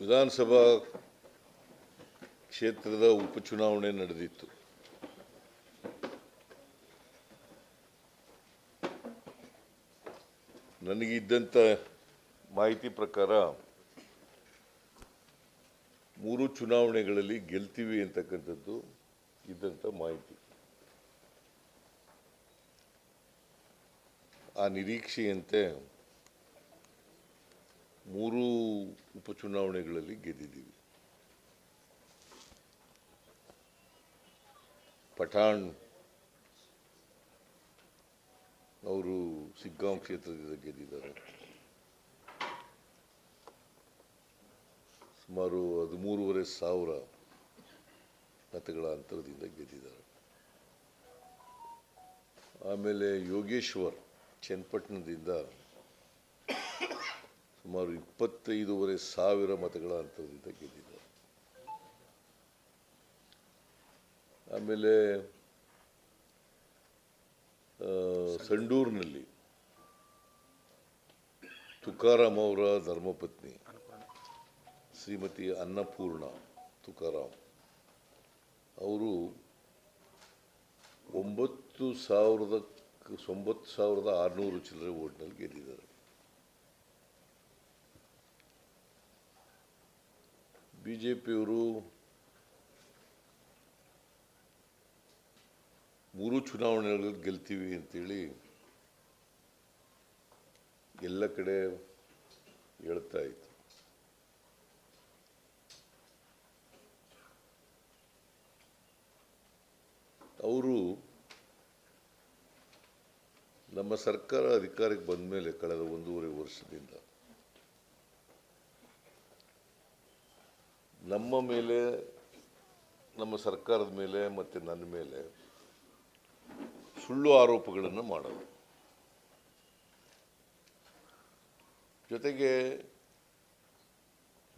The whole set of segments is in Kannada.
ವಿಧಾನಸಭಾ ಕ್ಷೇತ್ರದ ಉಪಚುನಾವಣೆ ನಡೆದಿತ್ತು. ನನಗಿದ್ದಂಥ ಮಾಹಿತಿ ಪ್ರಕಾರ ಮೂರು ಚುನಾವಣೆಗಳಲ್ಲಿ ಗೆಲ್ತೀವಿ ಅಂತಕ್ಕಂಥದ್ದು ಇದ್ದಂಥ ಮಾಹಿತಿ. ಆ ನಿರೀಕ್ಷೆಯಂತೆ ಮೂರು ಉಪಚುನಾವಣೆಗಳಲ್ಲಿ ಗೆದ್ದಿದ್ದೀವಿ. ಪಠಾಣ್ ಅವರು ಸಿಗ್ಗಾಂವ್ ಕ್ಷೇತ್ರದಿಂದ ಗೆದ್ದಿದ್ದಾರೆ. ಸುಮಾರು ಹದಿಮೂರುವರೆ ಸಾವಿರ ಮತಗಳ ಅಂತರದಿಂದ ಗೆದ್ದಿದ್ದಾರೆ. ಆಮೇಲೆ ಯೋಗೇಶ್ವರ್, ಚನ್ನಪಟ್ಟಣದಿಂದ ಸುಮಾರು ಇಪ್ಪತ್ತೈದೂವರೆ ಸಾವಿರ ಮತಗಳ ಅಂತರದಿಂದ ಗೆದ್ದಿದ್ದಾರೆ ಆಮೇಲೆ ಸಂಡೂರಿನಲ್ಲಿ ತುಕಾರಾಮ್ ಅವರ ಧರ್ಮಪತ್ನಿ ಶ್ರೀಮತಿ ಅನ್ನಪೂರ್ಣ ತುಕಾರಾಮ್ ಅವರು ಒಂಬತ್ತು ಸಾವಿರದ ಒಂಬತ್ತು ಸಾವಿರದ ಆರುನೂರು ಚಿಲ್ಲರೆ ಓಟ್ನಲ್ಲಿ ಗೆದ್ದಿದ್ದಾರೆ. ಬಿ ಜೆ ಪಿಯವರು ಮೂರು ಚುನಾವಣೆಗಳಲ್ಲಿ ಗೆಲ್ತೀವಿ ಅಂತೇಳಿ ಎಲ್ಲ ಕಡೆ ಹೇಳ್ತಾ ಇತ್ತು ಅವರು ನಮ್ಮ ಸರ್ಕಾರ ಅಧಿಕಾರಕ್ಕೆ ಬಂದ ಮೇಲೆ ಕಳೆದ ಒಂದೂವರೆ ವರ್ಷದಿಂದ ನಮ್ಮ ಮೇಲೆ, ನಮ್ಮ ಸರ್ಕಾರದ ಮೇಲೆ ಮತ್ತು ನನ್ನ ಮೇಲೆ ಸುಳ್ಳು ಆರೋಪಗಳನ್ನು ಮಾಡೋದು. ಜೊತೆಗೆ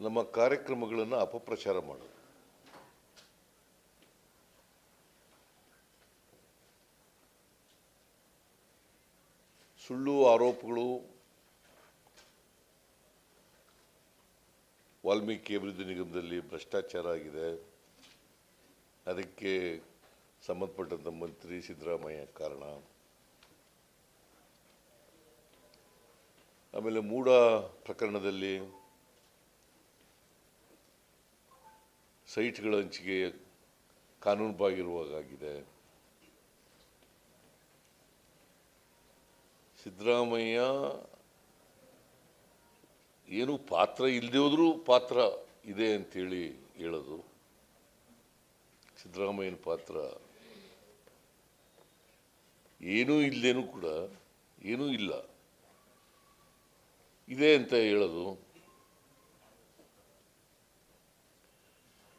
ನಮ್ಮ ಕಾರ್ಯಕ್ರಮಗಳನ್ನು ಅಪಪ್ರಚಾರ ಮಾಡೋದು. ಸುಳ್ಳು ಆರೋಪಗಳು ವಾಲ್ಮೀಕಿ ಅಭಿವೃದ್ಧಿ ನಿಗಮದಲ್ಲಿ ಭ್ರಷ್ಟಾಚಾರ ಆಗಿದೆ. ಅದಕ್ಕೆ ಸಂಬಂಧಪಟ್ಟಂಥ ಮಂತ್ರಿ ಸಿದ್ದರಾಮಯ್ಯ ಕಾರಣ. ಆಮೇಲೆ ಮೂಡ ಪ್ರಕರಣದಲ್ಲಿ ಸೈಟ್ಗಳ ಹಂಚಿಕೆ ಕಾನೂನುಬಾಗಿರುವಾಗಿದೆ ಸಿದ್ದರಾಮಯ್ಯ ಏನು ಪಾತ್ರ ಇಲ್ಲದೆ ಹೋದರೂ ಪಾತ್ರ ಇದೆ ಅಂತೇಳಿ ಹೇಳೋದು. ಸಿದ್ದರಾಮಯ್ಯನ ಪಾತ್ರ ಏನೂ ಇಲ್ಲದೇನೂ ಕೂಡ ಏನೂ ಇಲ್ಲ. ಇದೆ ಅಂತ ಹೇಳೋದು.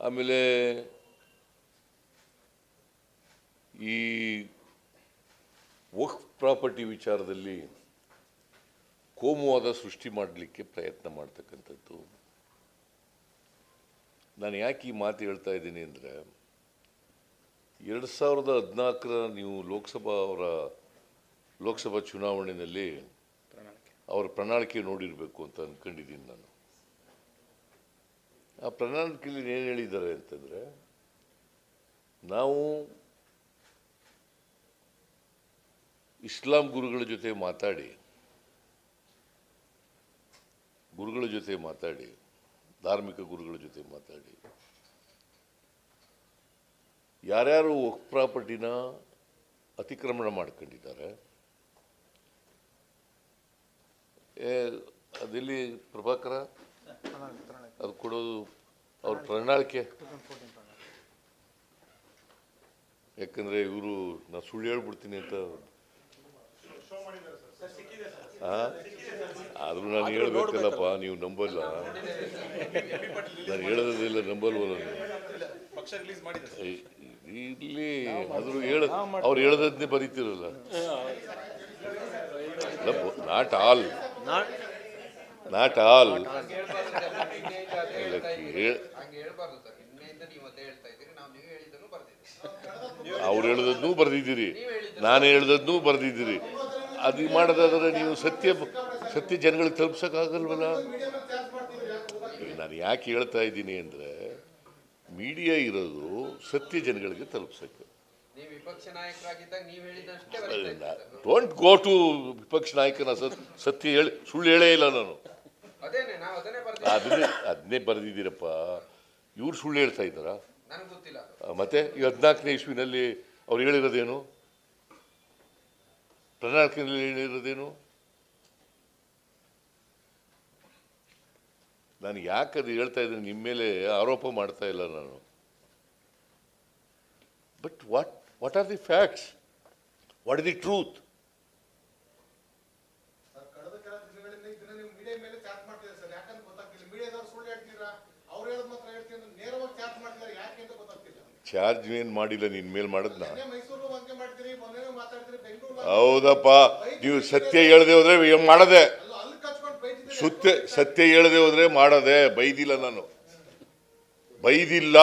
ಆಮೇಲೆ ಈ ವಕ್ ಪ್ರಾಪರ್ಟಿ ವಿಚಾರದಲ್ಲಿ ಕೋಮುವಾದ ಸೃಷ್ಟಿ ಮಾಡಲಿಕ್ಕೆ ಪ್ರಯತ್ನ ಮಾಡ್ತಕ್ಕಂಥದ್ದು. ನಾನು ಯಾಕೆ ಈ ಮಾತು ಹೇಳ್ತಾ ಇದ್ದೀನಿ ಅಂದರೆ, ಎರಡು ಸಾವಿರದ ಹದಿನಾಲ್ಕರ ನೀವು ಲೋಕಸಭಾ ಅವರ, ಲೋಕಸಭಾ ಚುನಾವಣೆಯಲ್ಲಿ ಅವರ ಪ್ರಣಾಳಿಕೆ ನೋಡಿರಬೇಕು ಅಂತ ಅಂದ್ಕೊಂಡಿದ್ದೀನಿ ನಾನು. ಆ ಪ್ರಣಾಳಿಕೆಯಲ್ಲಿ ಏನು ಹೇಳಿದ್ದಾರೆ ಅಂತಂದರೆ, ನಾವು ಇಸ್ಲಾಂ ಗುರುಗಳ ಜೊತೆ ಮಾತಾಡಿ ಗುರುಗಳ ಜೊತೆ ಮಾತಾಡಿ, ಧಾರ್ಮಿಕ ಗುರುಗಳ ಜೊತೆ ಮಾತಾಡಿ ಯಾರ್ಯಾರು ವಕ್ ಪ್ರಾಪರ್ಟಿನ ಅತಿಕ್ರಮಣ ಮಾಡ್ಕೊಂಡಿದ್ದಾರೆ ಅದಿಲ್ಲಿ ಪ್ರಭಾಕರ ಅದು ಕೊಡೋದು ಅವ್ರ ಪ್ರಣಾಳಿಕೆ ಯಾಕಂದರೆ ಇವರು ನಾನು ಸುಳ್ಳು ಹೇಳ್ಬಿಡ್ತೀನಿ ಅಂತ? ಆದ್ರೂ ನಾನು ಹೇಳ್ಬೇಕಲ್ಲಪ್ಪ ನೀವು ನಂಬಲ್ಲ. ನಾನು ಹೇಳೋದಿಲ್ಲ ನಂಬಲ್ವಲ್ಲ ನೀವು ಪಕ್ಷ ರಿಲೀಸ್ ಮಾಡಿದೆ ಇ- ಇಲ್ಲಿ ಆದ್ರೂ ಹೇಳ ಅವ್ರು ಹೇಳದನ್ನೇ ಬರೀತಿರಲ್ಲ. Not all. Not all. ಅವ್ರು ಹೇಳದನ್ನೂ ಬರೆದಿದ್ದೀರಿ. ನಾನು ಹೇಳದನ್ನೂ ಬರೆದಿದ್ದೀರಿ. ಅದು ಮಾಡೋದಾದ್ರೆ ನೀವು ಸತ್ಯ ಸತ್ಯ ಜನಗಳಿಗೆ ತಲುಪ್ಸೋಕ್ಕಾಗಲ್ವಲ್ಲ? ನಾನು ಯಾಕೆ ಹೇಳ್ತಾ ಇದ್ದೀನಿ ಅಂದರೆ ಮೀಡಿಯಾ ಇರೋದು ಸತ್ಯ ಜನಗಳಿಗೆ ತಲುಪ್ಸೋಕ್ಕೆ. ಡೋಂಟ್ ಗೋ ಟು ವಿಪಕ್ಷ ನಾಯಕನ ಸತ್ ಸತ್ಯ ಹೇಳಿ ಸುಳ್ಳು ಹೇಳೇ ಇಲ್ಲ ನಾನು. ಅದನ್ನೇ ಅದನ್ನೇ ಬರೆದಿದ್ದೀರಪ್ಪ. ಇವ್ರು ಸುಳ್ಳು ಹೇಳ್ತಾ ಇದ್ದಾರಾ? ಮತ್ತೆ ಈ ಹದಿನಾಲ್ಕನೇ ಇಸ್ವಿನಲ್ಲಿ ಅವ್ರು ಹೇಳಿರೋದೇನು? ಪ್ರಣಾಳಿಕೆಯಲ್ಲಿ ಹೇಳಿರೋದೇನು ನಾನು ಯಾಕೆ ಅದು ಹೇಳ್ತಾ ಇದ್ದೀನಿ? ನಿಮ್ಮ ಮೇಲೆ ಆರೋಪ ಮಾಡ್ತಾ ಇಲ್ಲ ನಾನು. But what what are the facts what is the truth charge ಏನು ಮಾಡಿಲ್ಲ ನಿನ್ನ ಮೇಲೆ ಮಾಡಿದ್ನ? ಹೌದಪ್ಪ ನೀವು ಸತ್ಯ ಹೇಳದೆ ಹೋದ್ರೆ ಮಾಡದೆ? ಸುತ್ತೆ ಸತ್ಯ ಹೇಳದೆ ಹೋದ್ರೆ ಮಾಡದೆ ಬೈದಿಲ್ಲ ನಾನು. ಬೈದಿಲ್ಲ.